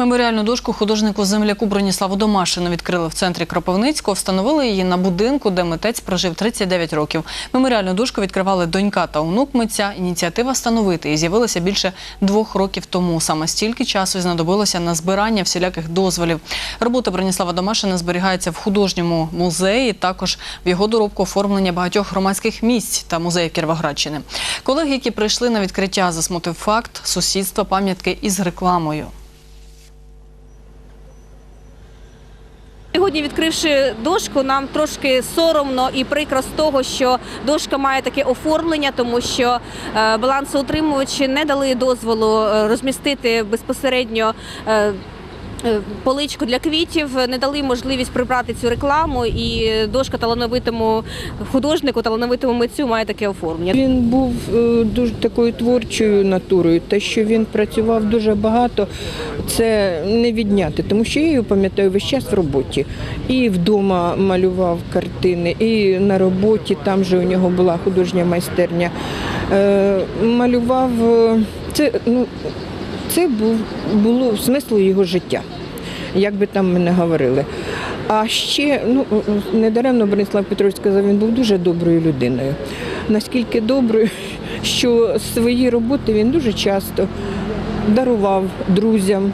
Меморіальну дошку художнику земляку Броніславу Домашину відкрили в центрі Кропивницького. Встановили її на будинку, де митець прожив 39 років. Меморіальну дошку відкривали донька та онук митця. Ініціатива встановити її з'явилася більше двох років тому. Саме стільки часу знадобилося на збирання всіляких дозволів. Робота Броніслава Домашина зберігається в художньому музеї. Також в його доробку оформлення багатьох громадських місць та музеїв Кіровоградщини. Колеги, які прийшли на відкриття, засмутив факт сусідства пам'ятки із рекламою. Сьогодні, відкривши дошку, нам трошки соромно і прикро з того, що дошка має таке оформлення, тому що е, балансоутримувачі не дали дозволу е, розмістити безпосередньо. Е, Поличку для квітів не дали можливість прибрати цю рекламу, і дошка талановитому художнику, талановитому митцю має таке оформлення. Він був е, дуже такою творчою натурою. Те, що він працював дуже багато, це не відняти, тому що я його пам'ятаю весь час в роботі. І вдома малював картини, і на роботі, там же у нього була художня майстерня. Е, Малював це, ну, це був, було смисло його життя. Як би там ми не говорили. А ще, ну недаремно Борислав Петрович сказав, він був дуже доброю людиною. Наскільки доброю, що свої роботи він дуже часто дарував друзям,